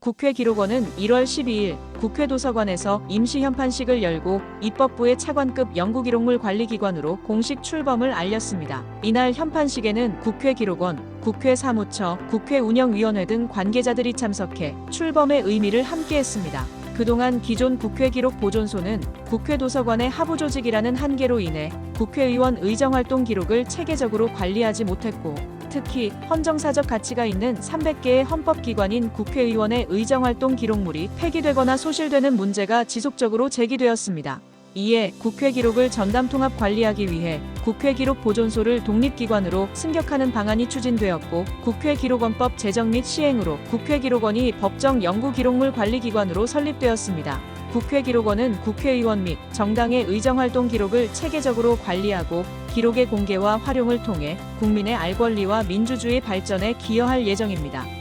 국회 기록원은 1월 12일 국회 도서관에서 임시 현판식을 열고 입법부의 차관급 연구기록물 관리기관으로 공식 출범을 알렸습니다. 이날 현판식에는 국회 기록원, 국회 사무처, 국회 운영위원회 등 관계자들이 참석해 출범의 의미를 함께했습니다. 그동안 기존 국회 기록 보존소는 국회 도서관의 하부 조직이라는 한계로 인해 국회의원 의정 활동 기록을 체계적으로 관리하지 못했고 특히 헌정사적 가치가 있는 300개의 헌법기관인 국회의원의 의정활동 기록물이 폐기되거나 소실되는 문제가 지속적으로 제기되었습니다. 이에 국회 기록을 전담 통합 관리하기 위해 국회 기록 보존소를 독립기관으로 승격하는 방안이 추진되었고 국회 기록원법 제정 및 시행으로 국회 기록원이 법정 연구 기록물 관리기관으로 설립되었습니다. 국회 기록원은 국회의원 및 정당의 의정활동 기록을 체계적으로 관리하고 기록의 공개와 활용을 통해 국민의 알 권리와 민주주의 발전에 기여할 예정입니다.